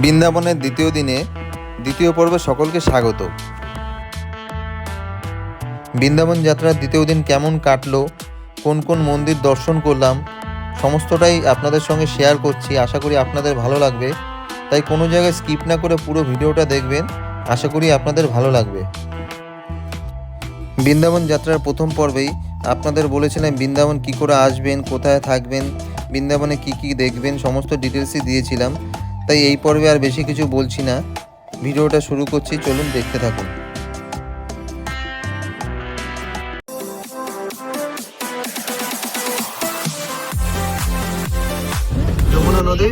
বৃন্দাবনের দ্বিতীয় দিনে দ্বিতীয় পর্বে সকলকে স্বাগত। বৃন্দাবন যাত্রার দ্বিতীয় দিন কেমন কাটলো, কোন কোন মন্দির দর্শন করলাম, সমস্তটাই আপনাদের সঙ্গে শেয়ার করছি, আশা করি আপনাদের ভালো লাগবে। তাই কোনো জায়গায় স্কিপ না করে পুরো ভিডিওটা দেখবেন, আশা করি আপনাদের ভালো লাগবে। বৃন্দাবন যাত্রার প্রথম পর্বেই আপনাদের বলেছিলাম বৃন্দাবন কি করে আসবেন, কোথায় থাকবেন, বৃন্দাবনে কি কি দেখবেন, সমস্ত ডিটেলসই দিয়েছিলাম। তাই এই পর্বে আর বেশি কিছু বলছি না। ভিডিওটা শুরু করছি, চলুন দেখতে থাকুন। নদী।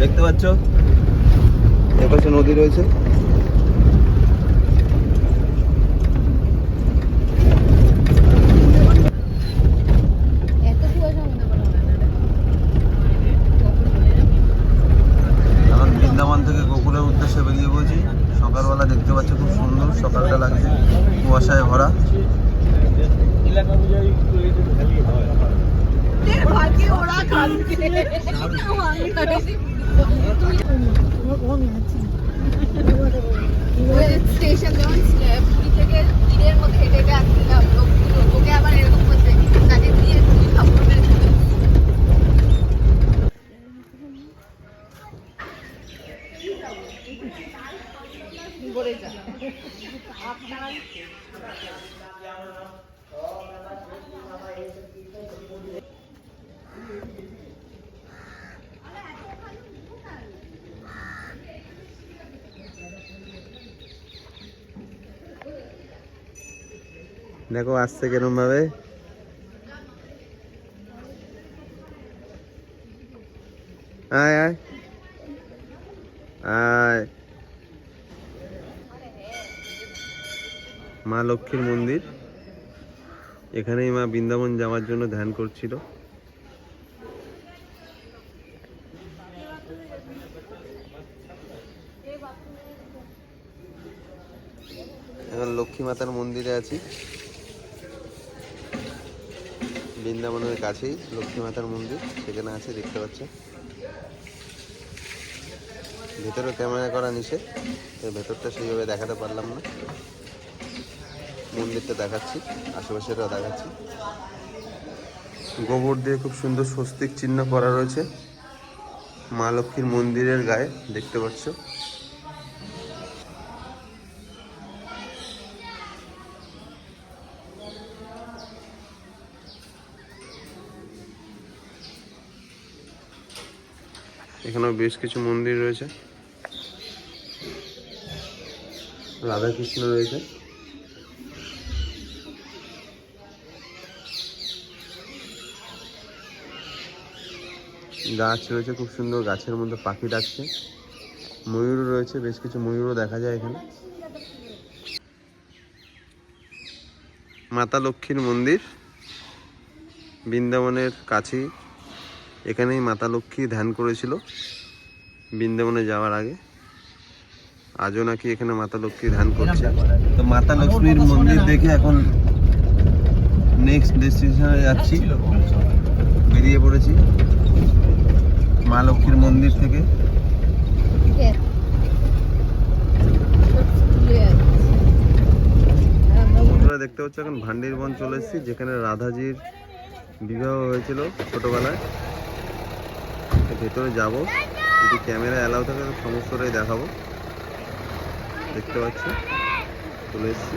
দেখতে পাচ্ছ? এপাশে নদী রয়েছে। 大 王 দেখো আসছে কেরম ভাবে। আয় আয়। আয়। মা লক্ষ্মীর মন্দির। এখানেই মা বৃন্দাবন যাওয়ার জন্য ধ্যান করছিল। এখন লক্ষ্মী মাতার মন্দিরে আছি। বৃন্দাবনের কাছেই লক্ষ্মী মাতার মন্দির, সেখানে আছে, দেখতে পাচ্ছ ভেতরে ক্যামেরা করা নিষেধ তাই ভেতরটা সেইভাবে দেখাতে পারলাম না। মন্দিরটা দেখাচ্ছি আশেপাশেটাও দেখাচ্ছি। গোবর দিয়ে খুব সুন্দর স্বস্তিক চিহ্ন করা রয়েছে। মা লক্ষ্মীর মন্দিরের গায়ে, দেখতে পাচ্ছ। এখানেও বেশ কিছু মন্দির রয়েছে। রাধাকৃষ্ণ রয়েছে। গাছ রয়েছে, খুব সুন্দর গাছের মধ্যে পাখি ডাকছে। ময়ূর রয়েছে, বেশ কিছু ময়ূরও দেখা যায় এখানে। মাতা লক্ষ্মীর মন্দির, বৃন্দাবনের কাছেই। এখানেই মাতা লক্ষ্মী ধ্যান করেছিল বৃন্দাবনে যাওয়ার আগে। আজও নাকি এখানে মাতা লক্ষ্মী ধ্যান করছে। তো মাতা লক্ষ্মীর মন্দির দেখে এখন নেক্সট ডেস্টিনেশনে যাচ্ছি। বেরিয়ে পড়েছি। মা লক্ষ্মীর মন্দির থেকে। দেখতে পাচ্ছ, এখন ভান্ডির বন চলে এসেছি, যেখানে রাধাজির বিবাহ হয়েছিল ছোটবেলায়। ভেতরে যাব যদি ক্যামেরা অ্যালাউ থাকে সমস্তটাই দেখাবো দেখতে পাচ্ছ চলে এসেছি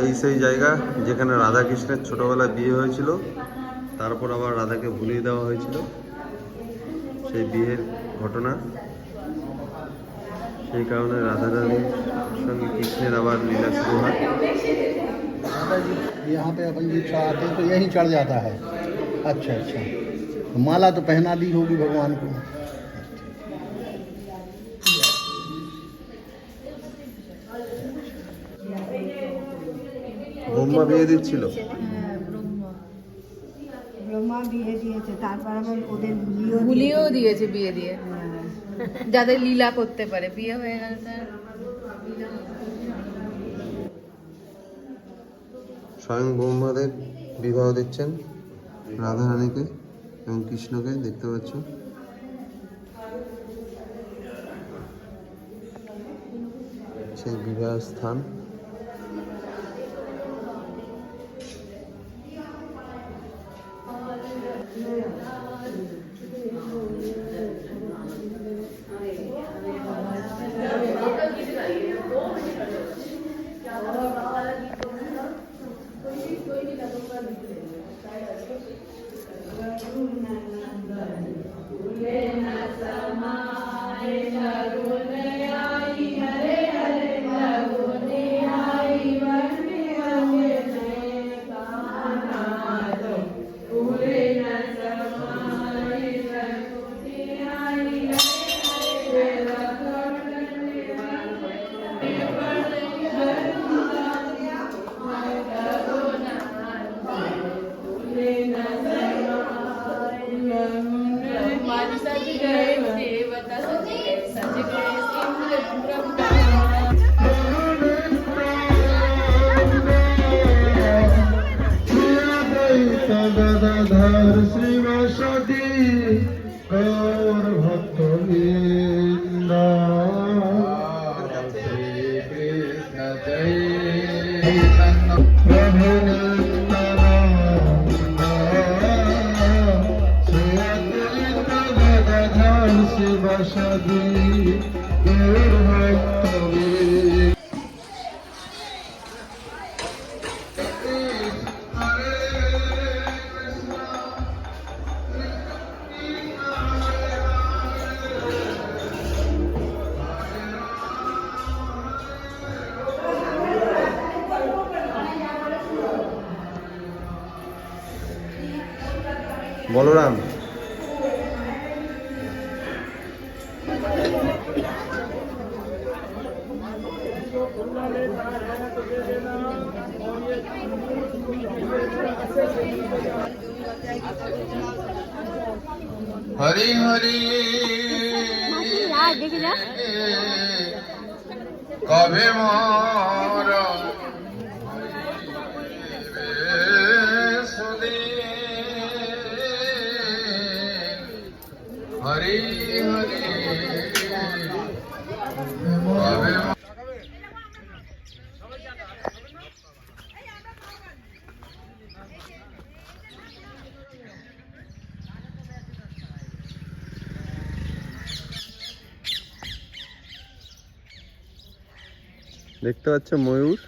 এই সেই জায়গা যেখানে রাধা কৃষ্ণের ছোটবেলায় বিয়ে হয়েছিল তারপর আবার রাধাকে ভুলিয়ে দেওয়া হয়েছিল সেই বিয়ের ঘটনা সেই কারণে রাধা রানীর সঙ্গে কৃষ্ণের আবার লীলা শুরু হয় माता जी यहाँ पे अपन जी आते हैं तो यहीं चढ़ जाता है अच्छा अच्छा तो माला तो पहना दी होगी भगवान को ব্রহ্মা বিয়ে দিচ্ছিল। হ্যাঁ, ব্রহ্মা। ব্রহ্মা বিয়ে দিয়েছে তারপর আবার ওদের ভুলিও দিয়েছে। বিয়ে দিয়ে। হ্যাঁ। যাদের লীলা করতে পারে বিয়ে হয়ে গেলে স্বয়ং ব্রহ্মাদেব বিবাহ দিচ্ছেন রাধা রানীকে এবং কৃষ্ণকে দেখতে পাচ্ছ। সেই বিবাহ স্থান Amen. হরি হরি। দেখতে পাচ্ছ ময়ূর?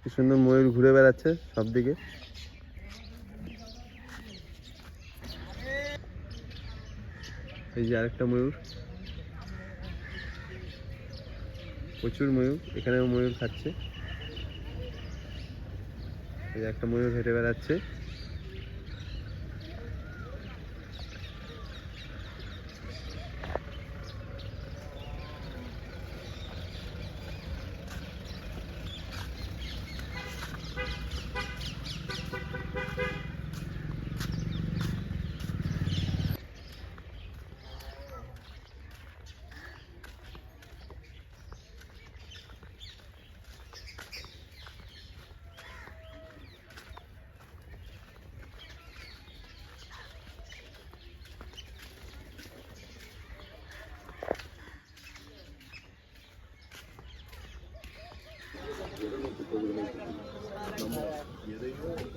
কি সুন্দর ময়ূর ঘুরে বেড়াচ্ছে সব দিকে এই যে আরেকটা ময়ূর। প্রচুর ময়ূর, এখানেও ময়ূর খাচ্ছে। এই যে একটা ময়ূর হেঁটে বেড়াচ্ছে। நம்ம எதையும்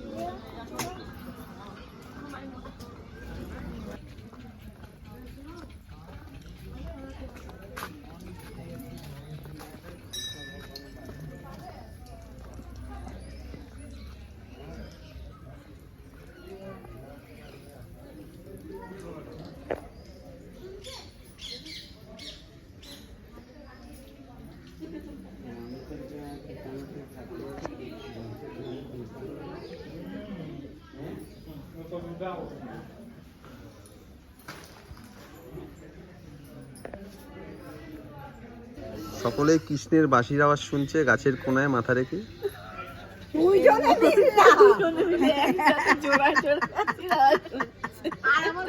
সকলে কৃষ্ণের বাঁশির আওয়াজ শুনছে গাছের কোনায় মাথা রেখে।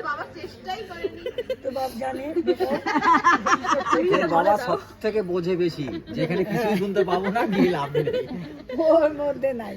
বাবা চেষ্টাই করেনি। তো বাপ জানে। এর বাবা সব থেকে বোঝে বেশি যেখানে কিছুই শুনতে পাবো না গিয়ে লাভ নেই। ওর মধ্যে নাই।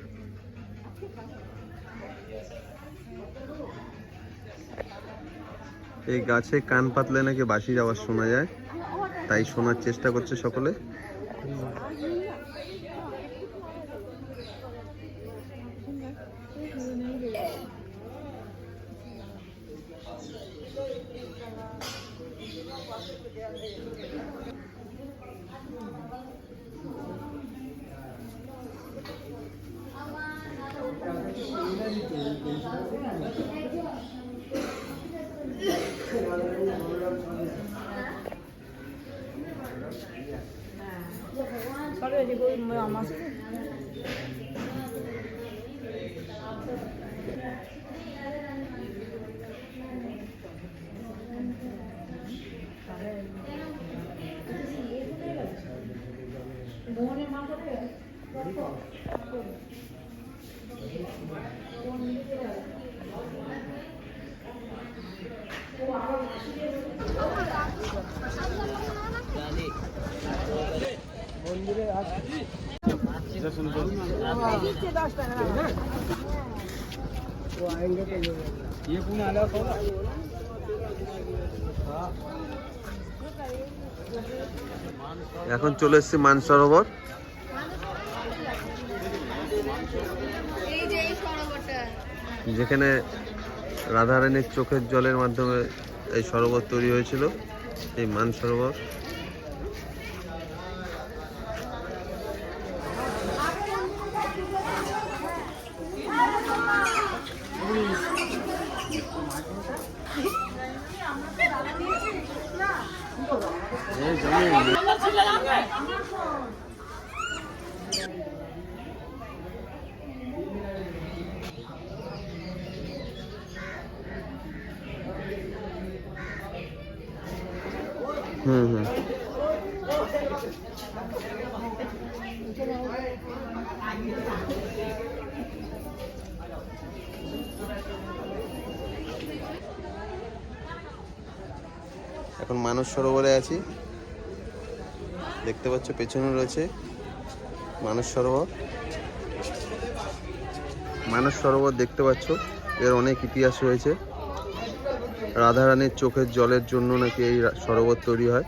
এই গাছে কান পাতলে নাকি বাসি যাওয়ার শোনা যায় তাই শোনার চেষ্টা করছে সকলে আমার এখন চলে এসেছি মানসরোবর এই যে এই সরোবরটা যেখানে রাধারানীর চোখের জলের মাধ্যমে এই সরোবর তৈরি হয়েছিল এই মানসরোবর হুম এখন মানস সরোবরে আছি। দেখতে পাচ্ছ পেছনে রয়েছে মানস সরোবর। মানস সরোবর দেখতে পাচ্ছ, এর অনেক ইতিহাস রয়েছে। রাধারানীর চোখের জলের জন্য নাকি এই সরোবর তৈরি হয়।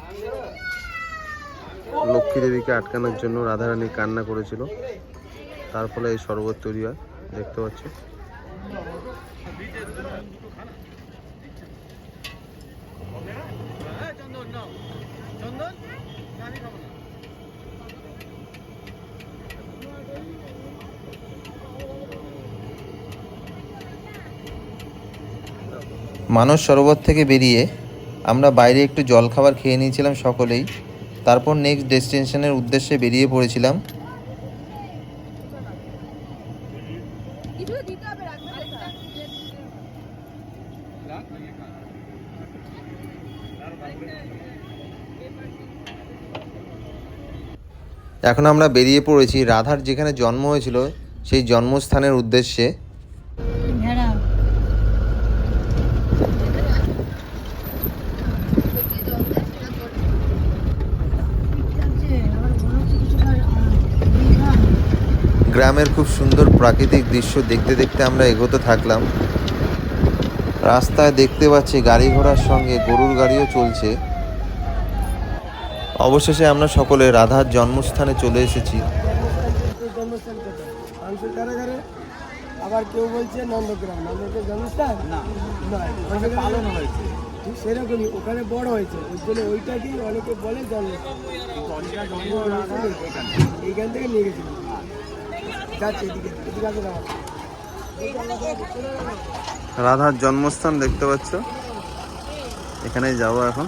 লক্ষ্মী দেবীকে আটকানোর জন্য রাধারানী কান্না করেছিল। তার ফলে এই সরোবর তৈরি হয়, দেখতে পাচ্ছ। মানস সরোবর থেকে বেরিয়ে আমরা বাইরে একটু জলখাবার খেয়ে নিয়েছিলাম সকলেই। তারপর নেক্সট ডেস্টিনেশনের উদ্দেশ্যে বেরিয়ে পড়েছিলাম। এখন আমরা বেরিয়ে পড়েছি রাধার যেখানে জন্ম হয়েছিল সেই জন্মস্থানের উদ্দেশ্যে। গ্রামের খুব সুন্দর প্রাকৃতিক দৃশ্য দেখতে দেখতে আমরা এগোতে থাকলাম। রাস্তায় দেখতে পাচ্ছি গাড়ি ঘোড়ার সঙ্গে গরুর গাড়িও চলছে। অবশেষে আমরা সকলে রাধার জন্মস্থানে চলে এসেছি। আবার কেউ বলছে নন্দগ্রাম। নন্দগ্রাম জন্মস্থান? না। পালন হয়েছে। ঠিক সেরকমই ওখানে বড় হয়েছে। ওই জন্য ওইটাকেই অনেকে বলে জন্মস্থান। এইখান থেকে নিয়ে গেছিল যাচ্ছে এদিকে এদিকে আসে না রাধার জন্মস্থান দেখতে পাচ্ছ। এখানে যাব এখন।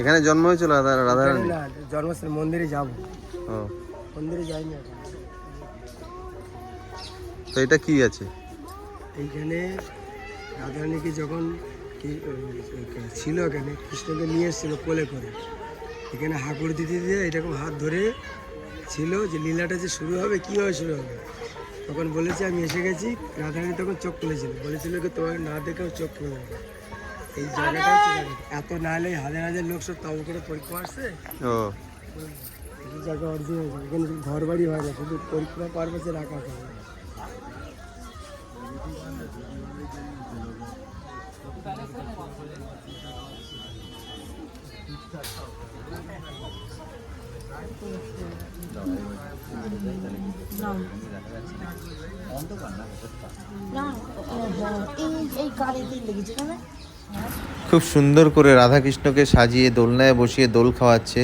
এখানে জন্ম হয়েছিল রাধা রাধারানী না জন্মস্থান মন্দিরে যাব। ও। মন্দিরে যাইনি এখন। তো এটা কি আছে? এইখানে রাধারানীকে যখন ছিল এখানে কৃষ্ণকে নিয়ে এসেছিল কোলে করে। এখানে হাঁকুড় দিতে দিয়ে এরকম হাত ধরে ছিল যে লীলাটা যে শুরু হবে কীভাবে শুরু হবে? তখন বলেছে আমি এসে গেছি। রাধারানী তখন চোখ খুলেছিল। বলেছিল কি তোমাকে না দেখেও চোখ খুলে যাবে এই জায়গাটা এত না হলে হাজার হাজার লোক সব তাও করে পরীক্ষা আসছে। ও। এই জায়গা অরিজিনাল এখানে ঘর বাড়ি হয় না শুধু পরীক্ষা পারপাসে রাখা হয়। খুব সুন্দর করে রাধাকৃষ্ণকে সাজিয়ে, দোলনায় বসিয়ে দোল খাওয়াচ্ছে।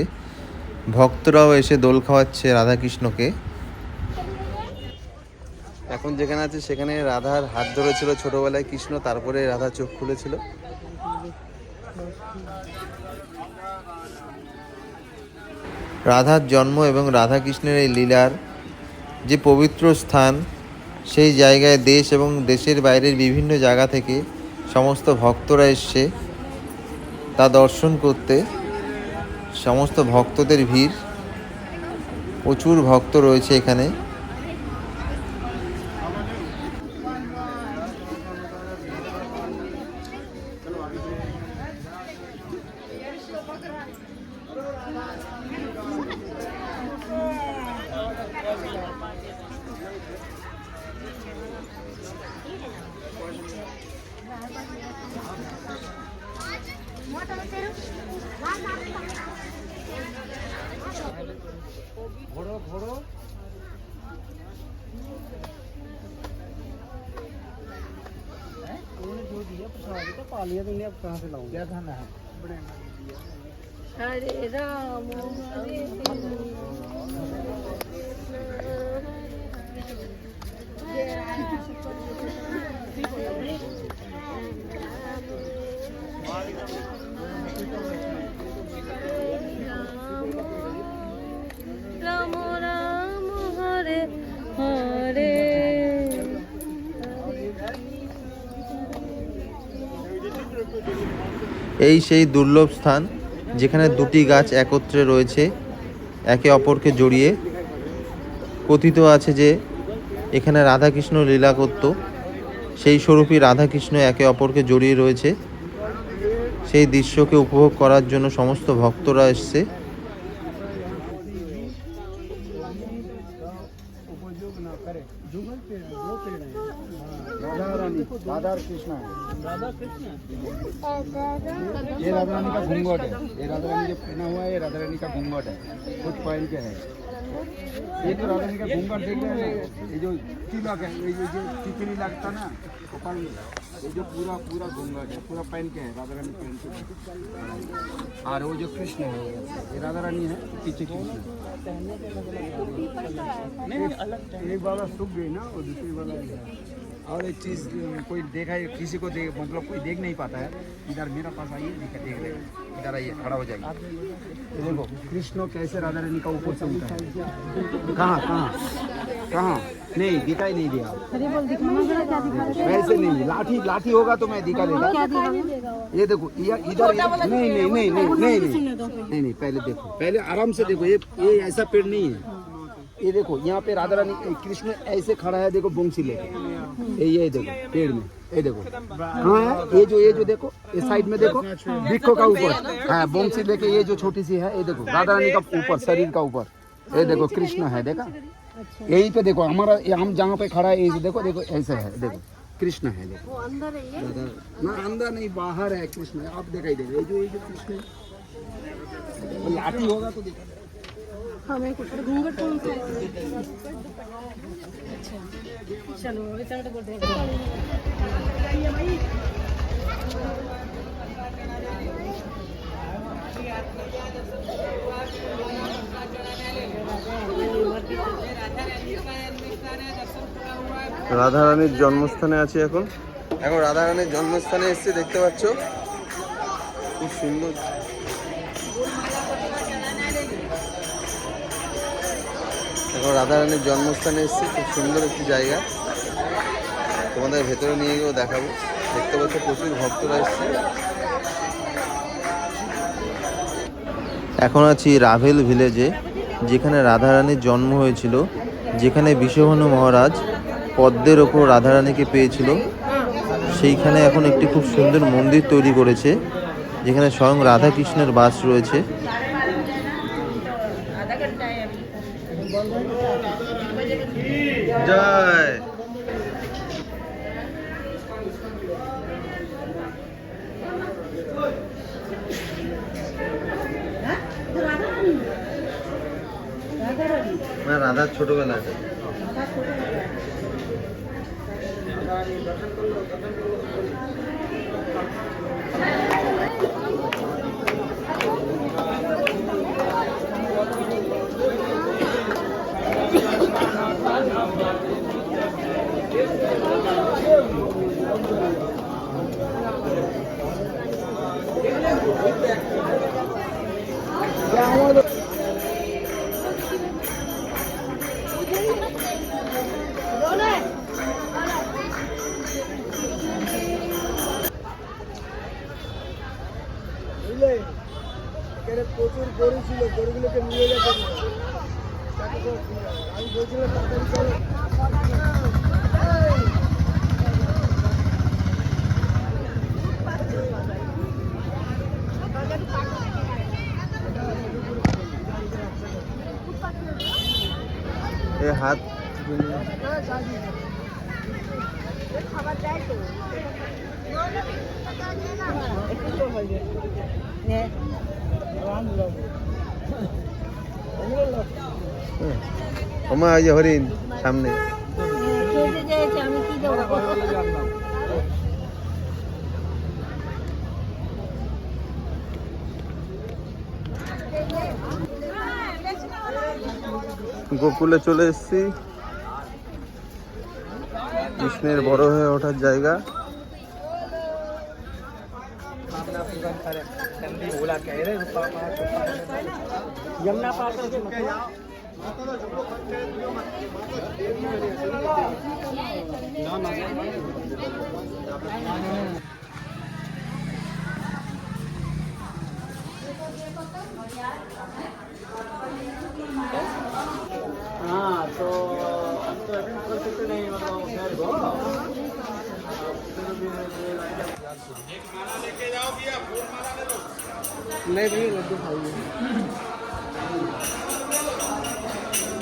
ভক্তরাও এসে দোল খাওয়াচ্ছে রাধাকৃষ্ণকে। এখন যেখানে আছে সেখানে রাধার হাত ধরেছিল ছোটবেলায় কৃষ্ণ, তারপরে রাধা চোখ খুলেছিল। রাধার জন্ম এবং রাধাকৃষ্ণের এই লীলার যে পবিত্র স্থান, সেই জায়গায় দেশ এবং দেশের বাইরের বিভিন্ন জায়গা থেকে সমস্ত ভক্তরা এসছে। তা দর্শন করতে। সমস্ত ভক্তদের ভিড়। প্রচুর ভক্ত রয়েছে এখানে। ঘোড়ো ঘোড়ো उन्होंने जो दिया प्रसाद तो पा लिया तो इन्हें अब कहाँ से लाऊं क्या खाना है हरे राम हरे राम এই সেই দুর্লভ স্থান যেখানে দুটি গাছ একত্রে রয়েছে, একে অপরকে জড়িয়ে। কথিত আছে যে এখানে রাধাকৃষ্ণ লীলা করত সেই স্বরূপই রাধাকৃষ্ণ একে অপরকে জড়িয়ে রয়েছে সেই দৃশ্যকে উপভোগ করার জন্য সমস্ত ভক্তরা এসছে राधा रानी राधा और कृष्णा है ये राधा रानी का घूंघट है ये राधा रानी जो पहना हुआ है ये राधा रानी का घूंघट है कुछ पहन के है ये तो राधा रानी का देख रहे हैं। ये जो तिलक है ये जो जो टिकली लगता ना अपन ये जो पूरा पूरा है पूरा पहन के है राधा रानी पहन के। और वो जो कृष्ण है ये राधा रानी है पीछे कृष्ण नहीं अलग एक बाबा सूख गई ना वो दूसरी वाला और एक चीज़ कोई देखा है किसी को देख मतलब कोई देख नहीं पाता है। इधर मेरा पास आइए देख लेगा इधर आइए खड़ा हो जाइए। देखो कृष्ण कैसे राधा रानी का ऊपर चलता है। कहाँ कहाँ? कहाँ? नहीं दिखाई नहीं दिया। वैसे नहीं लाठी लाठी होगा तो मैं दिखा देगा ये देखो इधर नहीं नहीं नहीं नहीं नहीं नहीं नहीं पहले देखो पहले आराम से देखो ये ये ऐसा पेड़ नहीं है। ये देखो यहाँ पे राधा रानी कृष्ण ऐसे खड़ा है देखो बंसी लेके। ये ये देखो पेड़ में। ये देखो। हाँ है? ये जो ये जो देखो इस साइड में देखो वृक्षों का ऊपर। हाँ बंसी लेके ये जो छोटी सी है ये देखो राधा रानी का ऊपर शरीर का ऊपर। ये देखो कृष्ण है देखा? यही पे देखो हमारा हम जहाँ पे खड़ा है ये देखो देखो ऐसे है देखो कृष्ण है देखो। अंदर है ये? ना अंदर नहीं बाहर है कृष्ण आप दिखाई देगा ये जो ये जो कृष्ण लाठी होगा तो दिखा हमें कुछ घूंघट कौन सा है चलो इतना तो बोल রাধারানীর জন্মস্থানে আছি এখন এখন রাধারানীর জন্মস্থানে এসেছি দেখতে পাচ্ছ খুব সুন্দর এখন রাধারানীর জন্মস্থানে এসেছি, খুব সুন্দর একটি জায়গা। তোমাদের ভেতরে নিয়ে গিয়েও দেখাবো। দেখতে পাচ্ছ প্রচুর ভক্তরা এসছে। এখন আছি রাভেল ভিলেজে, যেখানে রাধারানীর জন্ম হয়েছিল, যেখানে বিশ্বভানু মহারাজ পদ্মের ওপর রাধারানীকে পেয়েছিল। সেইখানে এখন একটি খুব সুন্দর মন্দির তৈরি করেছে, যেখানে স্বয়ং রাধাকৃষ্ণের বাস রয়েছে। জয়। রাধার ছোটবেলা এটা বুঝলে প্রচুর গরু ছিল গরুগুলোকে নিয়ে যেতে আমি বলছিলাম তাড়াতাড়ি চলো এ হাত খাবার দেয় তো ওমা ওই যে হরিণ সামনে খেতে চেয়েছে আমি কি দেবো গোকুলে চলে এসেছি কৃষ্ণের বড় হয়ে ওঠার জায়গা यमुना पार करके हाँ तो हम तो अटेंड कर सकते नहीं मतलब एक माला लेके जाओ भैया फूल माला ले लो नहीं भैया लड्डू खाइए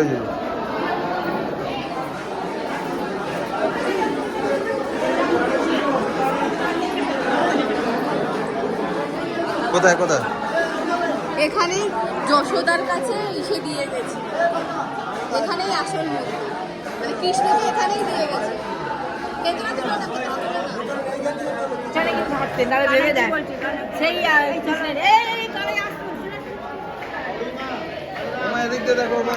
ওই ওই কোথায় কোথায়? এখানে যশোদার কাছে এসে দিয়ে গেছে। এখানেই আসল মূর্তি মানে কৃষ্ণকে এখানেই দিয়ে গেছে। দেখো ওমা।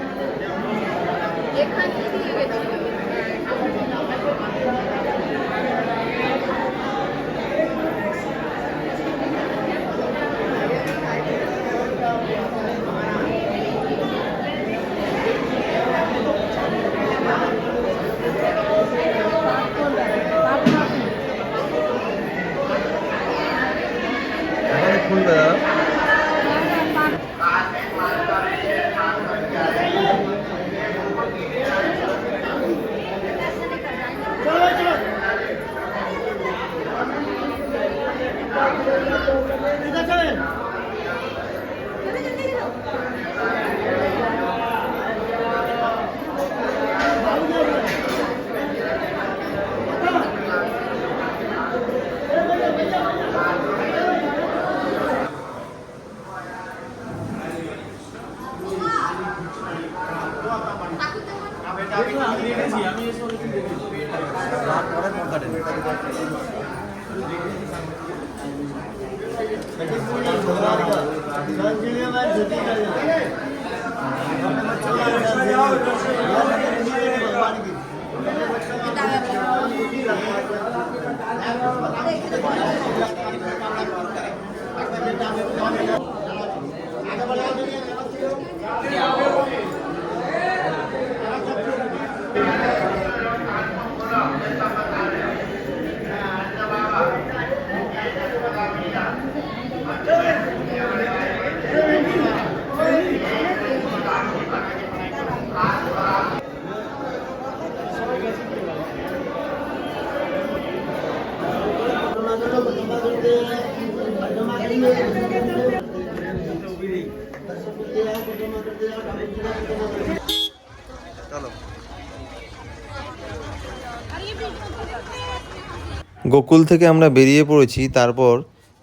গোকুল থেকে আমরা বেরিয়ে পড়েছি তারপর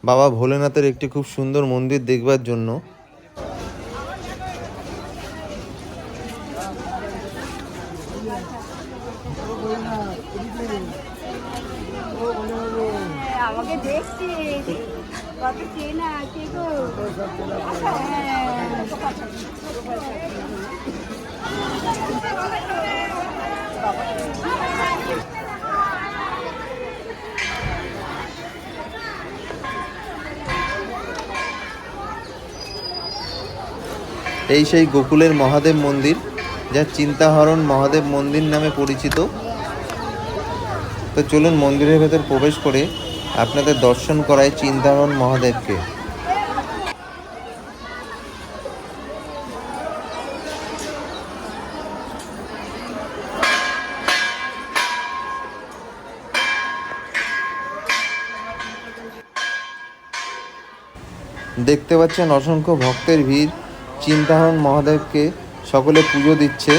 বাবা ভোলেনাথের একটি খুব সুন্দর মন্দির দেখবার জন্য। এই সেই গোকুলের মহাদেব মন্দির, যা চিন্তাহরণ মহাদেব মন্দির নামে পরিচিত। তো চলুন মন্দিরের ভেতর প্রবেশ করে আপনাদের দর্শন করায় চিন্তাহরণ মহাদেবকে। দেখতে পাচ্ছেন অসংখ্য ভক্তের ভিড়। চিন্তাহরণ মহাদেবকে সকলে পুজো দিচ্ছে।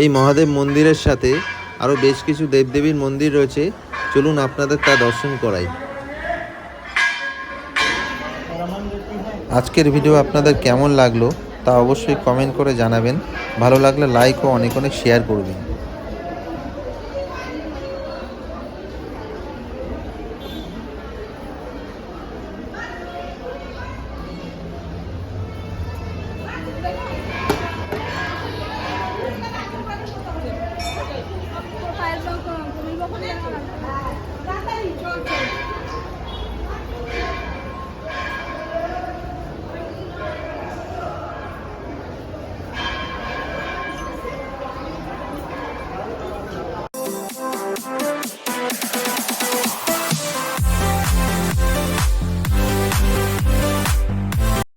এই মহাদেব মন্দিরের সাথে আরও বেশ কিছু দেবদেবীর মন্দির রয়েছে। চলুন আপনাদের তা দর্শন করাই। আজকের ভিডিও আপনাদের কেমন লাগল তা অবশ্যই কমেন্ট করে জানাবেন। ভালো লাগলে লাইক ও অনেক অনেক শেয়ার করবেন।